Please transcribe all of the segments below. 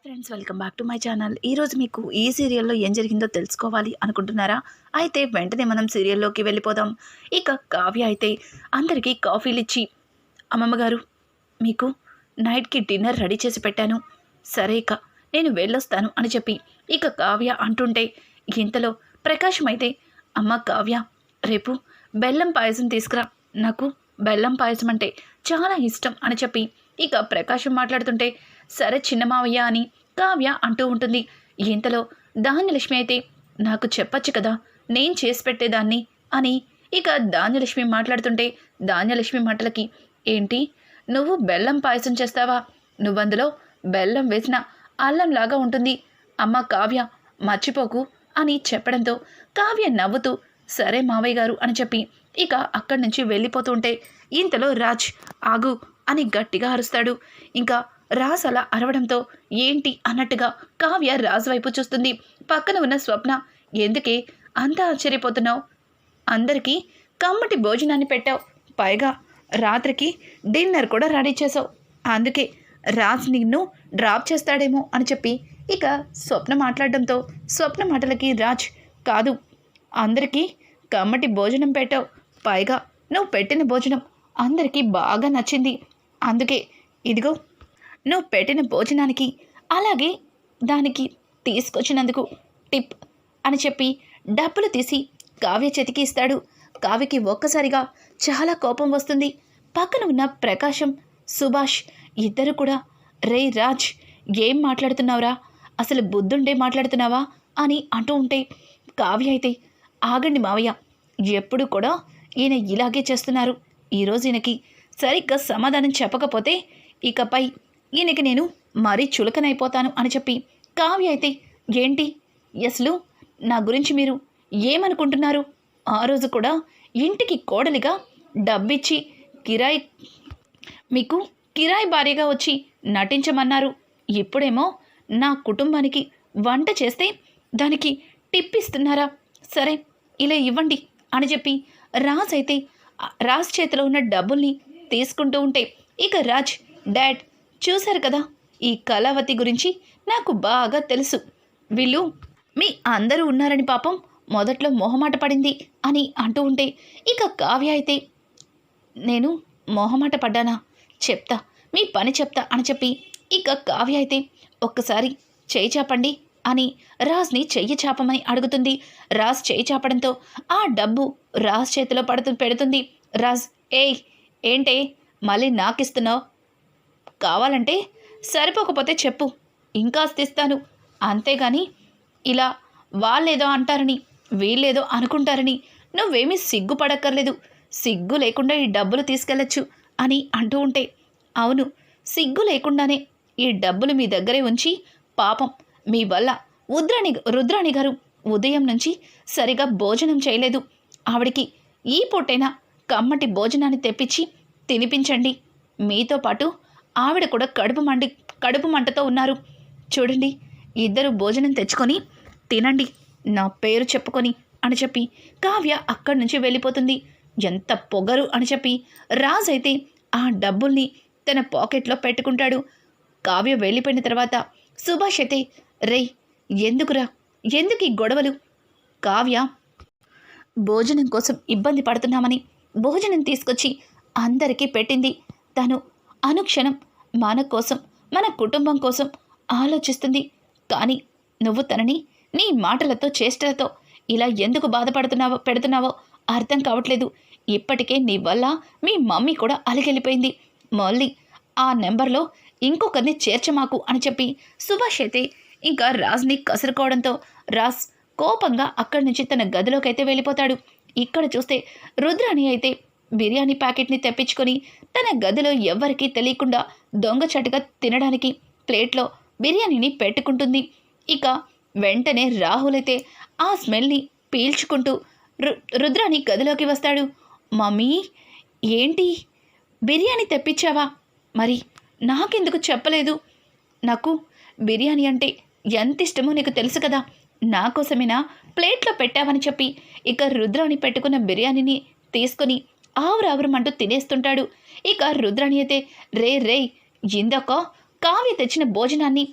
Hi friends welcome back to my channel. ఈరోజు మీకు ఈ సీరియల్లో ఏం జరిగిందో తెలుసుకోవాలి అనుకుంటున్నారా? అయితే వెంటనే మనం సీరియల్లోకి వెళ్ళిపోదాం. ఇక కావ్య అయితే అందరికీ కాఫీలు ఇచ్చి అమ్మమ్మ గారు మీకు నైట్కి డిన్నర్ రెడీ చేసి పెట్టాను. సరే ఇక నేను వెళ్ళొస్తాను అని చెప్పి ఇక కావ్య అంటుంటే ఇంతలో ప్రకాశం అయితే అమ్మ కావ్య రేపు బెల్లం పాయసం తీసుకురా. నాకు బెల్లం పాయసం అంటే చాలా ఇష్టం అని చెప్పి ఇక ప్రకాశం మాట్లాడుతుంటే సరే చిన్న మావయ్య అని కావ్య అంటూ ఉంటుంది. ఇంతలో ధాన్యలక్ష్మి అయితే నాకు చెప్పచ్చు కదా నేను చేసి పెట్టేదాన్ని అని ఇక ధాన్యలక్ష్మి మాట్లాడుతుంటే ధాన్యలక్ష్మి మాటలకి ఏంటి నువ్వు బెల్లం పాయసం చేస్తావా? నువ్వందులో బెల్లం వేసిన అల్లంలాగా ఉంటుంది. అమ్మ కావ్య మర్చిపోకు అని చెప్పడంతో కావ్య నవ్వుతూ సరే మావయ్య గారు అని చెప్పి ఇక అక్కడి నుంచి వెళ్ళిపోతుంటే ఇంతలో రాజ్ ఆగు అని గట్టిగా అరుస్తాడు. ఇంకా రాజ్ అలా అరవడంతో ఏంటి అన్నట్టుగా కావ్య రాజు వైపు చూస్తుంది. పక్కన ఉన్న స్వప్న ఎందుకే అంత ఆశ్చర్యపోతున్నావు? అందరికీ కమ్మటి భోజనాన్ని పెట్టావు. పైగా రాత్రికి డిన్నర్ కూడా రెడీ చేసావు అందుకే రాజ్ నిన్ను డ్రాప్ చేస్తాడేమో అని చెప్పి ఇక స్వప్న మాట్లాడడంతో స్వప్న మాటలకి రాజ్ కాదు అందరికీ కమ్మటి భోజనం పెట్టావు. పైగా నువ్వు పెట్టిన భోజనం అందరికీ బాగా నచ్చింది. అందుకే ఇదిగో నువ్వు పెట్టిన భోజనానికి అలాగే దానికి తీసుకొచ్చినందుకు టిప్ అని చెప్పి డబ్బులు తీసి కావ్య చేతికి ఇస్తాడు. కావ్యకి ఒక్కసారిగా చాలా కోపం వస్తుంది. పక్కన ఉన్న ప్రకాశం సుభాష్ ఇద్దరు కూడా రే రాజ్ ఏం మాట్లాడుతున్నావురా? అసలు బుద్ధుండే మాట్లాడుతున్నావా? అని అంటూ ఉంటే కావ్య అయితే ఆగండి మావయ్య ఎప్పుడు కూడా ఈయన ఇలాగే చేస్తున్నారు. ఈరోజు ఈయనకి సరిగ్గా సమాధానం చెప్పకపోతే ఇకపై ఈయనకి నేను మరీ చులకనైపోతాను అని చెప్పి కావ్య అయితే ఏంటి? అసలు నా గురించి మీరు ఏమనుకుంటున్నారు? ఆ రోజు కూడా ఇంటికి కోడలిగా డబ్బిచ్చి కిరాయి మీకు కిరాయి భార్యగా వచ్చి నటించమన్నారు. ఇప్పుడేమో నా కుటుంబానికి వంట చేస్తే దానికి టిప్ ఇస్తున్నారా సరే ఇలా ఇవ్వండి అని చెప్పి రాజ్ అయితే రాజ్ చేతిలో ఉన్న డబ్బుల్ని తీసుకుంటూ ఉంటే ఇక రాజ్ డాడ్ చూశారు కదా? ఈ కళావతి గురించి నాకు బాగా తెలుసు. వీళ్ళు మీ అందరూ ఉన్నారని పాపం మొదట్లో మొహమాట పడింది అని అంటూ ఉంటే ఇక కావ్య అయితే నేను మొహమాట పడ్డానా? చెప్తా మీ పని చెప్తా అని చెప్పి ఇక కావ్య అయితే ఒక్కసారి చేయి చాపండి అని రాజ్ని చెయ్యి చాపమని అడుగుతుంది. రాజ్ చేయి చాపడంతో ఆ డబ్బు రాజ్ చేతిలో పడుతు పెడుతుంది. రాజ్ ఏయ్ ఏంటే? మళ్ళీ నాకిస్తున్నావు? కావాలంటే సరిపోకపోతే చెప్పు. ఇంకా ఇస్తాను. అంతేగాని ఇలా వాళ్ళేదో అంటారని వీళ్ళేదో అనుకుంటారని నువ్వేమీ సిగ్గుపడక్కర్లేదు. సిగ్గు లేకుండా ఈ డబ్బులు తీసుకెళ్ళొచ్చు అని అంటూ ఉంటే అవును సిగ్గు లేకుండానే ఈ డబ్బులు మీ దగ్గరే ఉంచి పాపం మీ వల్ల రుద్రాణి రుద్రాణి గారు ఉదయం నుంచి సరిగా భోజనం చేయలేదు. ఆవిడికి ఈ పూటైనా కమ్మటి భోజనాన్ని తెప్పించి తినిపించండి. మీతో పాటు ఆవిడ కూడా కడుపు మండి కడుపు మంటతో ఉన్నారు. చూడండి ఇద్దరు భోజనం తెచ్చుకొని తినండి నా పేరు చెప్పుకొని అని చెప్పి కావ్య అక్కడి నుంచి వెళ్ళిపోతుంది. ఎంత పొగరు అని చెప్పి రాజ్ అయితే ఆ డబ్బుల్ని తన పాకెట్లో పెట్టుకుంటాడు. కావ్య వెళ్ళిపోయిన తర్వాత సుభాష్ అయితే రేయ్ ఎందుకురా? ఎందుకు ఈ గొడవలు? కావ్య భోజనం కోసం ఇబ్బంది పడుతున్నామని భోజనం తీసుకొచ్చి అందరికీ పెట్టింది. తను అనుక్షణం మన కోసం మన కుటుంబం కోసం ఆలోచిస్తుంది. కానీ నువ్వు తనని నీ మాటలతో చేష్టలతో ఇలా ఎందుకు బాధపడుతున్నావో పెడుతున్నావో అర్థం కావట్లేదు. ఇప్పటికే నీ వల్ల మీ మమ్మీ కూడా అలిగెళ్ళిపోయింది మళ్ళీ ఆ నెంబర్లో ఇంకొకరిని చేర్చమాకు అని చెప్పి సుభాష్ అయితే ఇంకా రాజ్ని కసురుకోవడంతో రాజ్ కోపంగా అక్కడి నుంచి తన గదిలోకి అయితే వెళ్ళిపోతాడు. ఇక్కడ చూస్తే రుద్రాణి అయితే బిర్యానీ ప్యాకెట్ని తెప్పించుకొని తన గదిలో ఎవ్వరికీ తెలియకుండా దొంగచాటుగా తినడానికి ప్లేట్లో బిర్యానీని పెట్టుకుంటుంది. ఇక వెంటనే రాహుల్ అయితే ఆ స్మెల్ని పీల్చుకుంటూ రు రుద్రాని గదిలోకి వస్తాడు. మమ్మీ ఏంటి? బిర్యానీ తెప్పించావా? మరి నాకెందుకు చెప్పలేదు? నాకు బిర్యానీ అంటే ఎంత ఇష్టమో నీకు తెలుసు కదా. నా కోసమేనా? ప్లేట్లో పెట్టావని చెప్పి ఇక రుద్రాని పెట్టుకున్న బిర్యానీని తీసుకొని ఆవురావురమంటూ తినేస్తుంటాడు. ఇక రుద్రాణి అయితే రే రే ఇందాక కావ్య తెచ్చిన భోజనాన్ని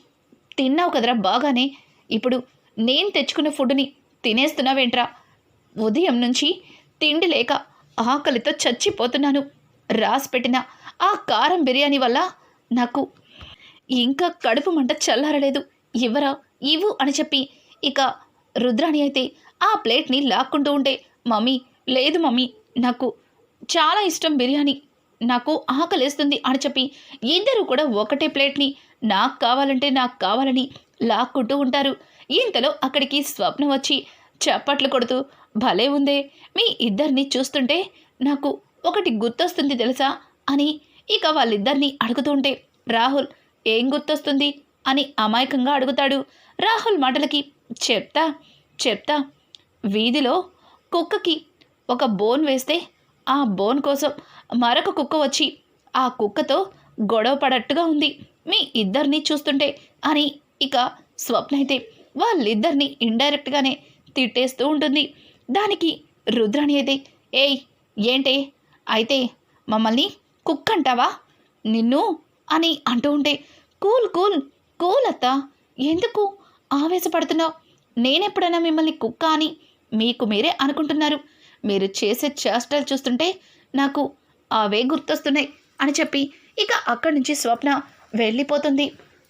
తిన్నావు కదరా బాగానే. ఇప్పుడు నేను తెచ్చుకున్న ఫుడ్ని తినేస్తున్నావేంట్రా? ఉదయం నుంచి తిండి లేక ఆకలితో చచ్చిపోతున్నాను. రాసి పెట్టిన ఆ కారం బిర్యానీ వల్ల నాకు ఇంకా కడుపు మంట చల్లారలేదు. ఇవ్వరా ఇవ్వు అని చెప్పి ఇక రుద్రాణి అయితే ఆ ప్లేట్ని లాక్కుంటూ ఉంటే మమ్మీ లేదు మమ్మీ నాకు చాలా ఇష్టం బిర్యానీ. నాకు ఆకలేస్తుంది అని చెప్పి ఇద్దరు కూడా ఒకటే ప్లేట్ని నాకు కావాలంటే నాకు కావాలని లాక్కుంటూ ఉంటారు. ఇంతలో అక్కడికి స్వప్నం వచ్చి చప్పట్లు కొడుతూ భలే ఉందే మీ ఇద్దరిని చూస్తుంటే నాకు ఒకటి గుర్తొస్తుంది తెలుసా? అని ఇక వాళ్ళిద్దరిని అడుగుతుంటే రాహుల్ ఏం గుర్తొస్తుంది? అని అమాయకంగా అడుగుతాడు. రాహుల్ మాటలకి చెప్తా చెప్తా వీధిలో కుక్కకి ఒక బోన్ వేస్తే ఆ బోన్ కోసం మరొక కుక్క వచ్చి ఆ కుక్కతో గొడవ పడట్టుగా ఉంది. మీ ఇద్దరిని చూస్తుంటే అని ఇక స్వప్న అయితే వాళ్ళిద్దరిని ఇండైరెక్ట్గానే తిట్టేస్తూ ఉంటుంది. దానికి రుద్రాణి అయితే ఏయ్ ఏంటే? అయితే మమ్మల్ని కుక్క అంటావా నిన్ను? అని అంటూ ఉంటే కూల్ కూల్ కూల్ అత్త ఎందుకు ఆవేశపడుతున్నావు? నేనెప్పుడైనా మిమ్మల్ని కుక్క అని మీకు మీరే అనుకుంటున్నారు. మీరు చేసే చేష్టలు చూస్తుంటే నాకు అవే గుర్తొస్తున్నాయి అని చెప్పి ఇక అక్కడి నుంచి స్వప్న వెళ్ళిపోతుంది.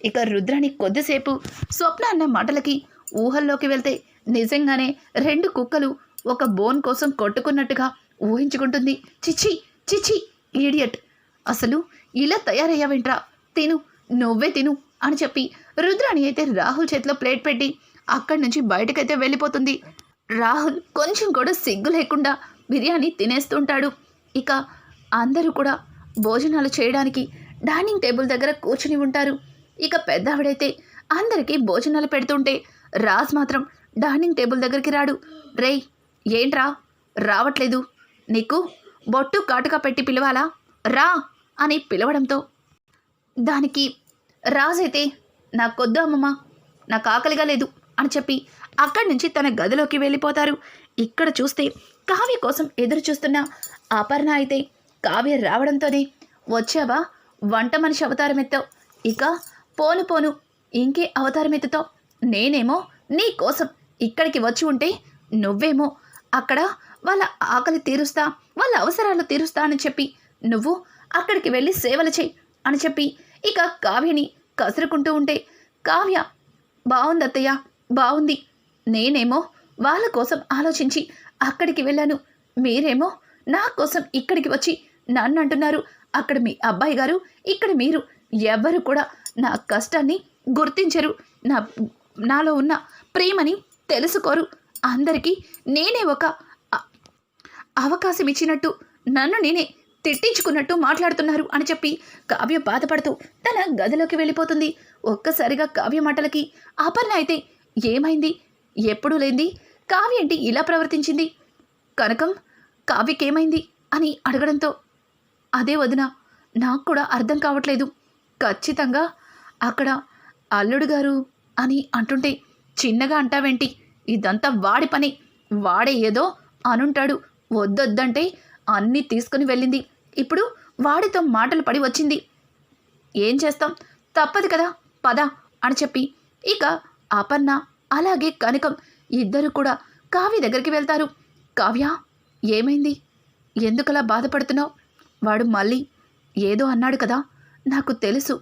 ఇక రుద్రాని కొద్దిసేపు స్వప్న అన్న మాటలకి ఊహల్లోకి వెళ్తే నిజంగానే రెండు కుక్కలు ఒక బోన్ కోసం కొట్టుకున్నట్టుగా ఊహించుకుంటుంది. చిచి చిచి ఈడియట్ అసలు ఇలా తయారయ్యావేంట్రా? తిను నువ్వే తిను అని చెప్పి రుద్రాణి అయితే రాహుల్ చేతిలో ప్లేట్ పెట్టి అక్కడి నుంచి బయటకైతే వెళ్ళిపోతుంది. రాహుల్ కొంచెం కూడా సిగ్గు లేకుండా బిర్యానీ తినేస్తుంటాడు. ఇక అందరూ కూడా భోజనాలు చేయడానికి డైనింగ్ టేబుల్ దగ్గర కూర్చుని ఉంటారు. ఇక పెద్దవిడైతే అందరికీ భోజనాలు పెడుతుంటే రాజ్ మాత్రం డైనింగ్ టేబుల్ దగ్గరికి రాడు. రేయ్ ఏంట్రా? రావట్లేదు. నీకు బొట్టు కాటుగా పెట్టి పిలవాలా? రా! అని పిలవడంతో దానికి రాజైతే నాకొద్దు అమ్మమ్మ. నాకు ఆకలిగా లేదు అని చెప్పి అక్కడి నుంచి తన గదిలోకి వెళ్ళిపోతారు. ఇక్కడ చూస్తే కావ్య కోసం ఎదురు చూస్తున్న అపర్ణ అయితే కావ్య రావడంతోనే వచ్చావా? వంట మనిషి అవతారం ఎత్తావు. ఇక పోను పోను ఇంకే అవతారం ఎత్తుతావు. నేనేమో నీ కోసం ఇక్కడికి వచ్చి ఉంటే నువ్వేమో అక్కడ వాళ్ళ ఆకలి తీరుస్తా వాళ్ళ అవసరాలు తీరుస్తా అని చెప్పి నువ్వు అక్కడికి వెళ్ళి సేవలు చెయ్యి అని చెప్పి ఇక కావ్యని కసురుకుంటూ ఉంటే కావ్య బాగుంది అత్తయ్య బాగుంది నేనేమో వాళ్ళ కోసం ఆలోచించి అక్కడికి వెళ్ళాను. మీరేమో నా కోసం ఇక్కడికి వచ్చి నన్ను అంటున్నారు. అక్కడ మీ అబ్బాయి గారు ఇక్కడ మీరు ఎవ్వరు కూడా నా కష్టాన్ని గుర్తించరు. నా నాలో ఉన్న ప్రేమని తెలుసుకోరు. అందరికీ నేనే ఒక అవకాశం ఇచ్చినట్టు నన్ను నేనే తిట్టించుకున్నట్టు మాట్లాడుతున్నారు అని చెప్పి కావ్య బాధపడుతూ తన గదిలోకి వెళ్ళిపోతుంది. ఒక్కసారిగా కావ్య మాటలకి అపర్ణ అయితే ఏమైంది? ఎప్పుడూ లేంది? కావ్య ఇలా ప్రవర్తించింది? కనకం కావ్యకేమైంది? అని అడగడంతో అదే వదిన నాకు కూడా అర్థం కావట్లేదు. ఖచ్చితంగా అక్కడ అల్లుడు గారు అని అంటుంటే చిన్నగా అంటావేంటి? ఇదంతా వాడి పని. వాడే ఏదో అనుంటాడు. వద్దొద్దంటే అన్నీ తీసుకుని వెళ్ళింది. ఇప్పుడు వాడితో మాటలు పడి వచ్చింది. ఏం చేస్తాం? తప్పదు కదా పద అని చెప్పి ఇక అపర్ణ అలాగే కనకం ఇద్దరు కూడా కావ్య దగ్గరికి వెళ్తారు. కావ్య ఏమైంది? ఎందుకలా బాధపడుతున్నావు? వాడు మళ్ళీ ఏదో అన్నాడు కదా నాకు తెలుసు.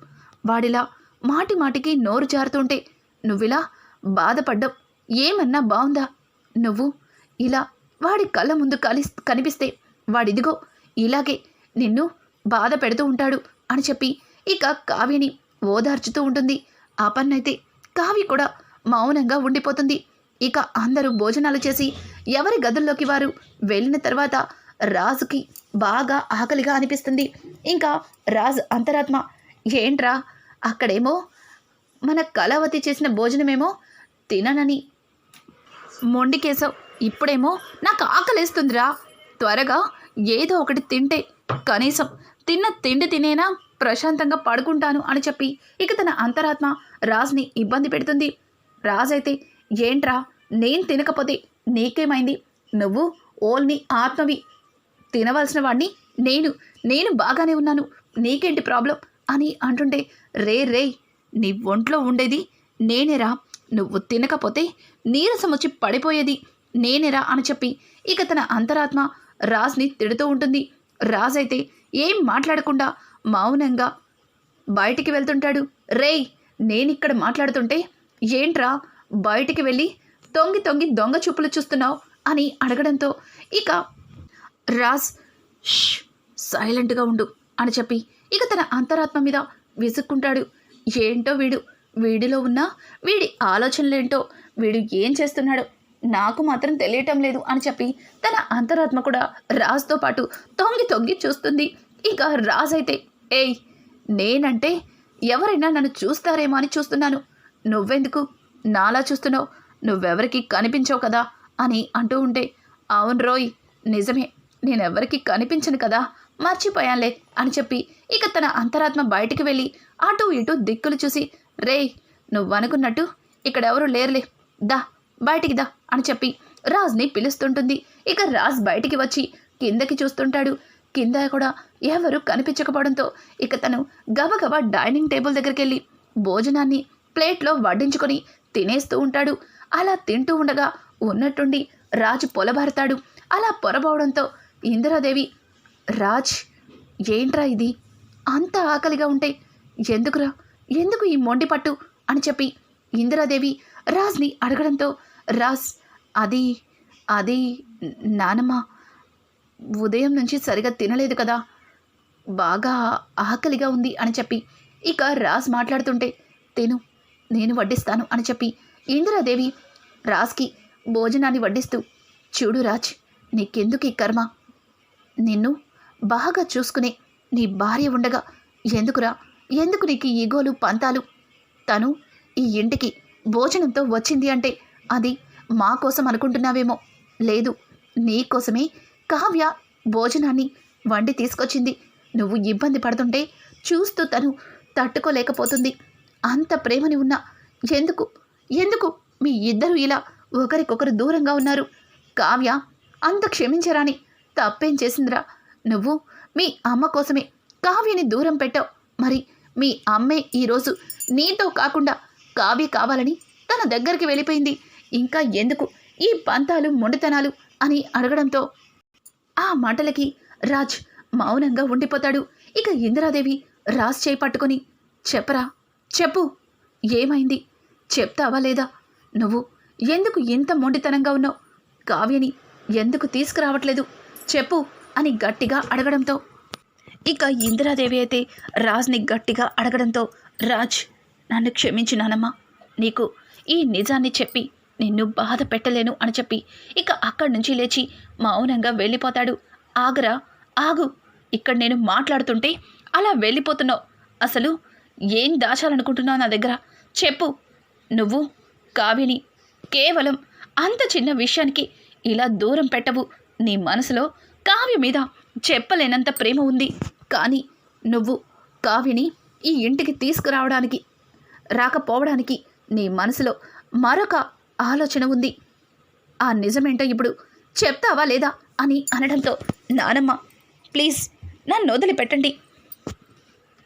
వాడిలా మాటి మాటికి నోరు జారుతుంటే నువ్విలా బాధపడ్డం ఏమన్నా బాగుందా నువ్వు ఇలా వాడి కళ్ళ ముందు కలి కనిపిస్తే వాడిదిగో ఇలాగే నిన్ను బాధ పెడుతూ ఉంటాడు అని చెప్పి ఇక కావ్యని ఓదార్చుతూ ఉంటుంది. ఆ పన్నైతే కావ్య కూడా మౌనంగా ఉండిపోతుంది. ఇక అందరూ భోజనాలు చేసి ఎవరి గదుల్లోకి వారు వెళ్ళిన తర్వాత రాజుకి బాగా ఆకలిగా అనిపిస్తుంది. ఇంకా రాజు అంతరాత్మ ఏంట్రా అక్కడేమో మన కళావతి చేసిన భోజనమేమో తిననని. మొండికేశావు ఇప్పుడేమో నాకు ఆకలిస్తుందిరా. త్వరగా ఏదో ఒకటి తింటే కనీసం తిన్న తిండి తినేనా ప్రశాంతంగా పడుకుంటాను అని చెప్పి ఇక తన అంతరాత్మ రాజ్ని ఇబ్బంది పెడుతుంది. రాజైతే అయితే ఏంట్రా? నేను తినకపోతే నీకేమైంది? నువ్వు ఓల్ని ఆత్మవి. తినవలసిన వాడిని నేను నేను బాగానే ఉన్నాను. నీకేంటి ప్రాబ్లం? అని అంటుంటే రే రే నీ ఒంట్లో ఉండేది నేనేరా. నువ్వు తినకపోతే నీరసం వచ్చి పడిపోయేది నేనేరా అని చెప్పి ఇక తన అంతరాత్మ రాజ్ని తిడుతూ ఉంటుంది. రాజ్ అయితే ఏం మాట్లాడకుండా మౌనంగా బయటికి వెళ్తుంటాడు. రేయ్ నేనిక్కడ మాట్లాడుతుంటే ఏంట్రా బయటికి వెళ్ళి తొంగి తొంగి దొంగ చూపులు చూస్తున్నావు అని అడగడంతో ఇక రాజ్ సైలెంట్గా ఉండు అని చెప్పి ఇక తన అంతరాత్మ మీద విసుక్కుంటాడు. ఏంటో వీడు? వీడిలో ఉన్న వీడి ఆలోచనలేంటో? వీడు ఏం చేస్తున్నాడో? నాకు మాత్రం తెలియటం లేదు అని చెప్పి తన అంతరాత్మ కూడా రాజ్తో పాటు తొంగి తొంగి చూస్తుంది. ఇక రాజ్ అయితే ఏయ్ నేనంటే ఎవరైనా నన్ను చూస్తారేమో అని చూస్తున్నాను. నువ్వెందుకు? నాలా చూస్తున్నావు? నువ్వెవరికి కనిపించవు కదా? అని అంటూ ఉంటే అవును రోయ్ నిజమే. నేనెవరికి కనిపించను కదా? మర్చిపోయానులే అని చెప్పి ఇక తన అంతరాత్మ బయటికి వెళ్ళి అటు ఇటు దిక్కులు చూసి రేయ్ నువ్వనుకున్నట్టు ఇక్కడ లేరులే. దా బయటికి దా అని చెప్పి రాజ్ని పిలుస్తుంటుంది. ఇక రాజ్ బయటికి వచ్చి కిందకి చూస్తుంటాడు. కింద కూడా ఎవరు కనిపించకపోవడంతో ఇక తను గబగబా డైనింగ్ టేబుల్ దగ్గరికి వెళ్ళి భోజనాన్ని ప్లేట్లో వడ్డించుకొని తినేస్తూ ఉంటాడు. అలా తింటూ ఉండగా ఉన్నట్టుండి రాజు పొలబారుతాడు. అలా పొరబోవడంతో ఇందిరాదేవి రాజ్ ఏంట్రా ఇది? అంత ఆకలిగా ఉంటే ఎందుకురా? ఎందుకు ఈ మొండి పట్టు? అని చెప్పి ఇందిరాదేవి రాజ్ని అడగడంతో రాజ్ అది అది నానమ్మ ఉదయం నుంచి సరిగా తినలేదు కదా. బాగా ఆకలిగా ఉంది అని చెప్పి ఇక రాజ్ మాట్లాడుతుంటే తిను నేను వడ్డిస్తాను అని చెప్పి ఇందిరాదేవి రాజ్కి భోజనాన్ని వడ్డిస్తూ చూడు రాజ్ నీకెందుకు ఈ కర్మ? నిన్ను బాగా చూసుకునే నీ భార్య ఉండగా ఎందుకురా? ఎందుకు నీకు ఈగోలు పంతాలు? తను ఈ ఇంటికి భోజనంతో వచ్చింది అంటే అది మా కోసం అనుకుంటున్నావేమో. లేదు నీ కోసమే కావ్య భోజనాన్ని వండి తీసుకొచ్చింది. నువ్వు ఇబ్బంది పడుతుంటే చూస్తూ తను తట్టుకోలేకపోతుంది. అంత ప్రేమని ఉన్నా ఎందుకు? ఎందుకు? మీ ఇద్దరు ఇలా ఒకరికొకరు దూరంగా ఉన్నారు. కావ్య అంత క్షమించరాని. తప్పేం చేసిందిరా? నువ్వు మీ అమ్మ కోసమే కావ్యని దూరం పెట్టావు. మరి మీ అమ్మే ఈరోజు నీతో కాకుండా కావ్య కావాలని తన దగ్గరికి వెళ్ళిపోయింది. ఇంకా ఎందుకు ఈ పంతాలు మొండితనాలు అని అడగడంతో ఆ మాటలకి రాజ్ మౌనంగా ఉండిపోతాడు. ఇక ఇందిరాదేవి రాజ్ చేయి పట్టుకొని చెప్పరా చెప్పు. ఏమైంది? చెప్తావా లేదా? నువ్వు ఎందుకు ఇంత మొండితనంగా ఉన్నావు? కావ్యని ఎందుకు తీసుకురావట్లేదు? చెప్పు అని గట్టిగా అడగడంతో. ఇక ఇందిరాదేవి అయితే రాజ్ని గట్టిగా అడగడంతో రాజ్ నన్ను క్షమించినానమ్మా నీకు ఈ నిజాన్ని చెప్పి నిన్ను బాధ పెట్టలేను అని చెప్పి ఇక అక్కడి నుంచి లేచి మౌనంగా వెళ్ళిపోతాడు. ఆగరా? ఆగు. ఇక్కడ నేను మాట్లాడుతుంటే అలా వెళ్ళిపోతున్నావు. అసలు ఏం దాచాలనుకుంటున్నావు నా దగ్గర? చెప్పు. నువ్వు కావిని కేవలం అంత చిన్న విషయానికి ఇలా దూరం పెట్టవు. నీ మనసులో కావ్య మీద చెప్పలేనంత ప్రేమ ఉంది. కానీ నువ్వు కావ్యని ఈ ఇంటికి తీసుకురావడానికి రాకపోవడానికి నీ మనసులో మరొక ఆలోచన ఉంది. ఆ నిజమేంటో ఇప్పుడు చెప్తావా లేదా అని అనడంతో నానమ్మ ప్లీజ్ నన్ను వదిలిపెట్టండి.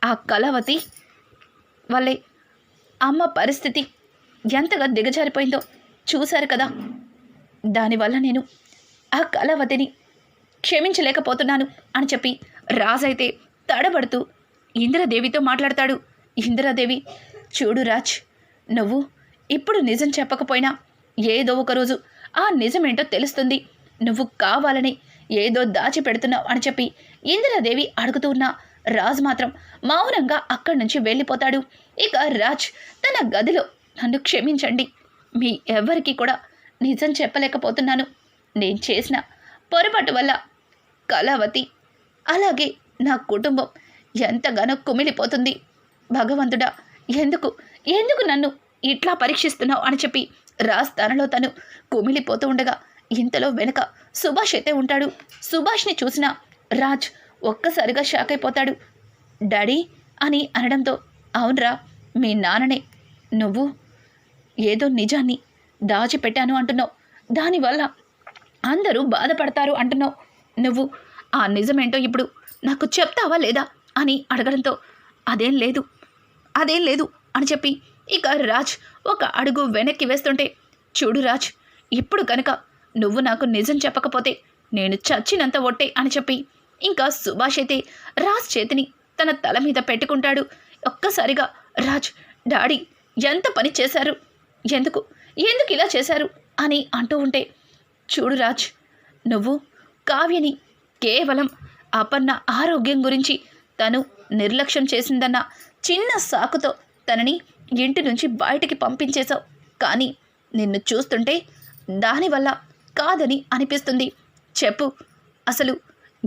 ఆ కళావతి వాళ్ళే. అమ్మ పరిస్థితి ఎంతగా దిగజారిపోయిందో చూశారు కదా. దానివల్ల నేను ఆ కళావతిని క్షమించలేకపోతున్నాను అని చెప్పి రాజైతే తడబడుతూ ఇందిరాదేవితో మాట్లాడతాడు. ఇందిరాదేవి చూడు రాజ్ నువ్వు ఇప్పుడు నిజం చెప్పకపోయినా ఏదో ఒక రోజు ఆ నిజమేంటో తెలుస్తుంది. నువ్వు కావాలని ఏదో దాచి పెడుతున్నావు అని చెప్పి ఇందిరాదేవి అడుగుతూ ఉన్నా. రాజ్ మాత్రం మౌనంగా అక్కడి నుంచి వెళ్ళిపోతాడు. ఇక రాజ్ తన గదిలో నన్ను క్షమించండి. మీ ఎవరికి కూడా నిజం చెప్పలేకపోతున్నాను. నేను చేసిన పొరపాటు వల్ల కళావతి అలాగే నా కుటుంబం ఎంతగానో కుమిలిపోతుంది. భగవంతుడా ఎందుకు ఎందుకు నన్ను ఇట్లా పరీక్షిస్తున్నావు అని చెప్పి రాజ్ తనలో తను కుమిలిపోతూ ఉండగా ఇంతలో వెనుక సుభాష్ అయితే ఉంటాడు. సుభాష్ని చూసిన రాజ్ ఒక్కసారిగా షాక్ అయిపోతాడు. డాడీ అని అనడంతో అవునరా మీ నాన్ననే. నువ్వు ఏదో నిజాన్ని దాచిపెట్టాను అంటున్నావు. దానివల్ల అందరూ బాధపడతారు అంటున్నావు. నువ్వు ఆ నిజమేంటో ఇప్పుడు నాకు చెప్తావా లేదా అని అడగడంతో అదేం లేదు అదేం లేదు అని చెప్పి ఇక రాజ్ ఒక అడుగు వెనక్కి వేస్తుంటే చూడు రాజ్ ఇప్పుడు కనుక నువ్వు నాకు నిజం చెప్పకపోతే నేను చచ్చినంత ఒట్టే అని చెప్పి ఇంకా సుభాష్ అయితే రాజ్ చేతిని తన తల మీద పెట్టుకుంటాడు. ఒక్కసారిగా రాజ్ డాడీ ఎంత పని చేశారు? ఎందుకు? ఎందుకు ఇలా చేశారు? అని అంటూ ఉంటే చూడు రాజ్ నువ్వు కావ్యని కేవలం అపర్ణ ఆరోగ్యం గురించి తను నిర్లక్ష్యం చేసిందన్న చిన్న సాకుతో తనని ఇంటి నుంచి బయటికి పంపించేశావు. కానీ నిన్ను చూస్తుంటే దానివల్ల కాదని అనిపిస్తుంది. చెప్పు అసలు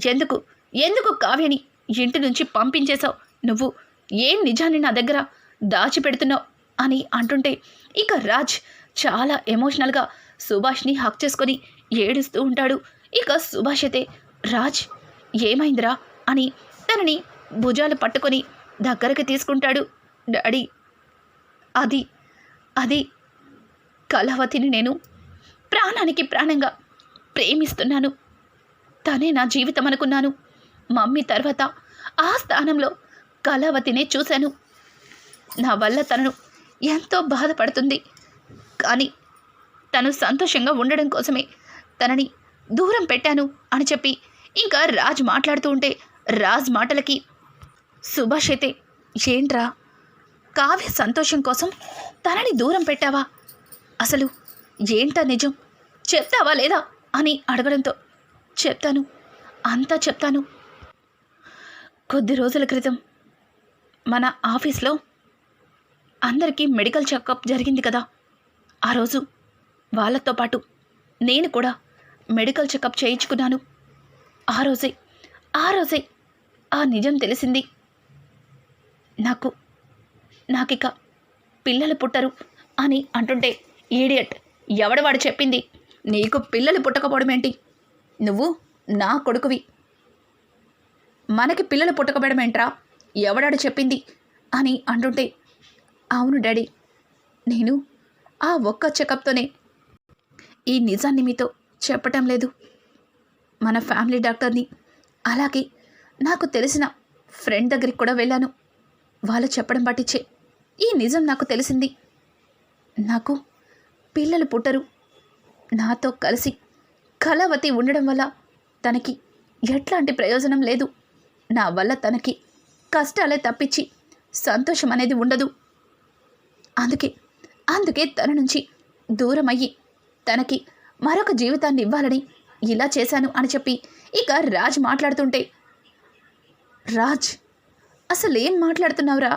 ఎందుకు? ఎందుకు కావ్యని ఇంటి నుంచి పంపించేశావు? నువ్వు ఏం నిజాన్ని నా దగ్గర దాచిపెడుతున్నావు? అని అంటుంటే ఇక రాజ్ చాలా ఎమోషనల్గా సుభాష్ని హక్ చేసుకొని ఏడుస్తూ ఉంటాడు. ఇక సుభాష్ అయితే రాజ్ ఏమైందిరా? అని తనని భుజాలు పట్టుకొని దగ్గరకు తీసుకుంటాడు. డాడీ అది అది కలవతిని నేను ప్రాణానికి ప్రాణంగా ప్రేమిస్తున్నాను. తనే నా జీవితం అనుకున్నాను. మమ్మీ తర్వాత ఆ స్థానంలో కళావతినే చూశాను. నా వల్ల తనను ఎంతో బాధపడుతుంది. కానీ తను సంతోషంగా ఉండడం కోసమే తనని దూరం పెట్టాను అని చెప్పి ఇంకా రాజ్ మాట్లాడుతూ ఉంటే రాజ్ మాటలకి సుభాష్ అయితే ఏంట్రా? కావ్య సంతోషం కోసం తనని దూరం పెట్టావా? అసలు ఏంటా నిజం? చెప్తావా లేదా? అని అడగడంతో చెప్తాను. అంతా చెప్తాను. కొద్ది రోజుల క్రితం మన ఆఫీస్లో అందరికీ మెడికల్ చెకప్ జరిగింది కదా. ఆ రోజు వాళ్ళతో పాటు నేను కూడా మెడికల్ చెకప్ చేయించుకున్నాను. ఆ రోజే ఆ రోజే ఆ నిజం తెలిసింది. నాకు నాకిక పిల్లలు పుట్టరు అని అంటుంటే ఈడియట్ ఎవడవాడు చెప్పింది? నీకు పిల్లలు పుట్టకపోవడం ఏంటి నువ్వు నా కొడుకువి. మనకి పిల్లలు పుట్టకబెడమేంట్రా ఎవడాడు చెప్పింది? అని అంటుంటే అవును డాడీ నేను ఆ ఒక్క చెకప్తోనే ఈ నిజాన్ని మీతో చెప్పటం లేదు. మన ఫ్యామిలీ డాక్టర్ని అలాగే నాకు తెలిసిన ఫ్రెండ్ దగ్గరికి కూడా వెళ్ళాను. వాళ్ళు చెప్పడం పట్టించే ఈ నిజం నాకు తెలిసింది. నాకు పిల్లలు పుట్టరు. నాతో కలిసి కళావతి ఉండడం వల్ల తనకి ఎట్లాంటి ప్రయోజనం లేదు. నా వల్ల తనకి కష్టాలే తప్పించి సంతోషం అనేది ఉండదు. అందుకే అందుకే తన నుంచి దూరం అయ్యి తనకి మరొక జీవితాన్ని ఇవ్వాలని ఇలా చేశాను అని చెప్పి ఇక రాజ్ మాట్లాడుతుంటే రాజ్ అసలు ఏం మాట్లాడుతున్నావురా?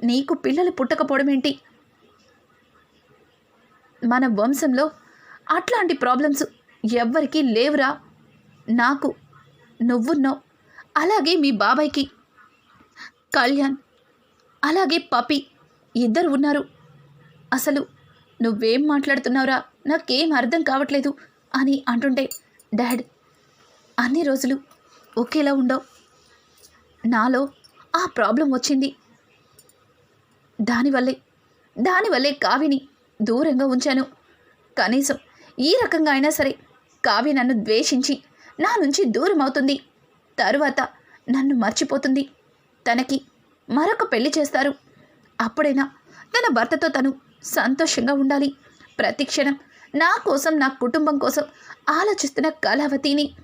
నీకు పిల్లలు పుట్టకపోవడం ఏంటి? మన వంశంలో అట్లాంటి ప్రాబ్లమ్స్ ఎవ్వరికీ లేవురా. నాకు నువ్వున్నావు. అలాగే మీ బాబాయ్కి. కళ్యాణ్ అలాగే పపి. ఇద్దరు ఉన్నారు. అసలు నువ్వేం మాట్లాడుతున్నావురా? నాకేం అర్థం కావట్లేదు అని అంటుంటే డాడ్ అన్ని రోజులు ఒకేలా ఉండవు. నాలో ఆ ప్రాబ్లం వచ్చింది. దానివల్లే దానివల్లే కావిని దూరంగా ఉంచాను. కనీసం ఈ రకంగా అయినా సరే కావ్య నన్ను ద్వేషించి నా నుంచి దూరం అవుతుంది తరువాత నన్ను మర్చిపోతుంది. తనకి మరొక పెళ్ళి చేస్తారు. అప్పుడైనా తన భర్తతో తను సంతోషంగా ఉండాలి. ప్రతి క్షణం నా కోసం నా కుటుంబం కోసం ఆలోచిస్తున్న కళావతిని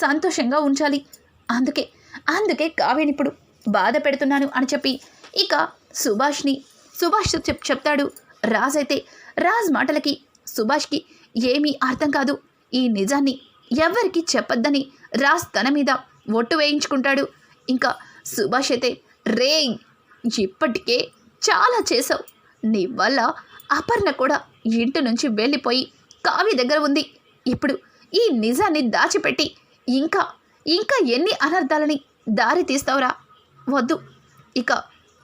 సంతోషంగా ఉంచాలి. అందుకే అందుకే కావ్యని ఇప్పుడు బాధ పెడుతున్నాను అని చెప్పి ఇక సుభాష్ని సుభాష్ చెప్ చెప్తాడు. రాజ్ అయితే రాజ్ మాటలకి సుభాష్కి ఏమీ అర్థం కాదు. ఈ నిజాన్ని ఎవరికి చెప్పొద్దని రాజ్ తన మీద ఒట్టు వేయించుకుంటాడు. ఇంకా సుభాష్ అయితే రే ఇప్పటికే చాలా చేసావు నీ వల్ల అపర్ణ కూడా ఇంటి నుంచి వెళ్ళిపోయి కావి దగ్గర ఉంది. ఇప్పుడు ఈ నిజాన్ని దాచిపెట్టి ఇంకా ఇంకా ఎన్ని అనర్థాలని దారి తీస్తావురా? వద్దు. ఇక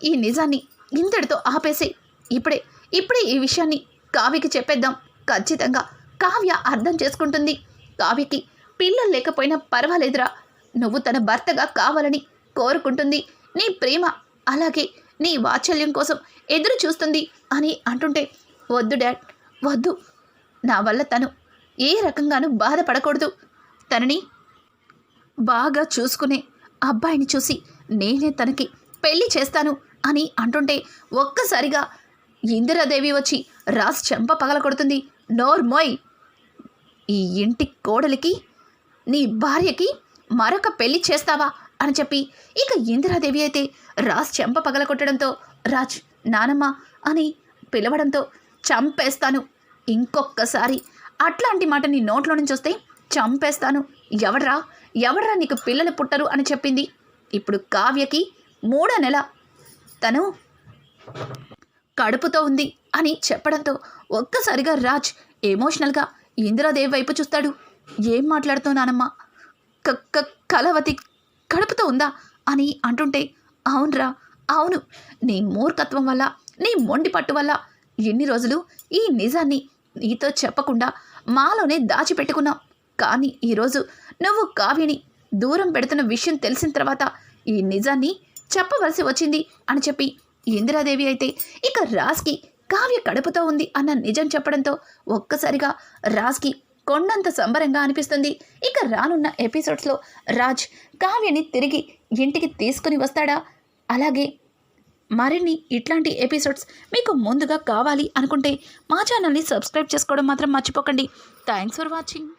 ఈ నిజాన్ని ఇంతటితో ఆపేసి ఇప్పుడే ఇప్పుడే ఈ విషయాన్ని కావికి చెప్పేద్దాం. ఖచ్చితంగా కావ్య అర్థం చేసుకుంటుంది. కావ్యకి పిల్లలు లేకపోయినా పర్వాలేదురా. నువ్వు తన భర్తగా కావాలని కోరుకుంటుంది. నీ ప్రేమ అలాగే నీ వాత్సల్యం కోసం ఎదురు చూస్తుంది అని అంటుంటే వద్దు డాడ్ వద్దు. నా వల్ల తను ఏ రకంగానూ బాధపడకూడదు. తనని బాగా చూసుకునే అబ్బాయిని చూసి నేనే తనకి పెళ్ళి చేస్తాను అని అంటుంటే ఒక్కసారిగా ఇందిరాదేవి వచ్చి రాజు చెంప పగల కొడుతుంది నోర్మోయ్. ఈ ఇంటి కోడలికి నీ భార్యకి మరొక పెళ్ళి చేస్తావా? అని చెప్పి ఇక ఇందిరాదేవి అయితే రాజ్ చెంప పగలగొట్టడంతో రాజ్ నానమ్మ అని పిలవడంతో చంపేస్తాను. ఇంకొక్కసారి అట్లాంటి మాట నీ నోట్లో నుంచి వస్తే చంపేస్తాను. ఎవడ్రా? ఎవడ్రా నీకు పిల్లలు పుట్టరు అని చెప్పింది. ఇప్పుడు కావ్యకి మూడో నెల. తను కడుపుతో ఉంది అని చెప్పడంతో ఒక్కసారిగా రాజ్ ఎమోషనల్గా ఇందిరాదేవి వైపు చూస్తాడు. ఏం మాట్లాడుతున్నానమ్మా? క క- కలవతి కడుపుతో ఉందా? అని అంటుంటే అవునరా అవును. నీ మూర్ఖత్వం వల్ల నీ మొండి పట్టు వల్ల ఎన్ని రోజులు ఈ నిజాన్ని నీతో చెప్పకుండా మాలోనే దాచిపెట్టుకున్నాం కానీ ఈరోజు నువ్వు కావ్యని దూరం పెడుతున్న విషయం తెలిసిన తర్వాత ఈ నిజాన్ని చెప్పవలసి వచ్చింది అని చెప్పి ఇందిరాదేవి అయితే ఇక రాజ్కి కావ్య కడుపుతో ఉంది అన్న నిజం చెప్పడంతో ఒక్కసారిగా రాజ్కి కొండంత సంబరంగా అనిపిస్తుంది. ఇక రానున్న ఎపిసోడ్స్లో రాజ్ కావ్యని తిరిగి ఇంటికి తీసుకుని వస్తాడా? అలాగే మరిన్ని ఇట్లాంటి ఎపిసోడ్స్ మీకు ముందుగా కావాలి అనుకుంటే మా ఛానల్ని సబ్స్క్రైబ్ చేసుకోవడం మాత్రం మర్చిపోకండి. Thanks for watching.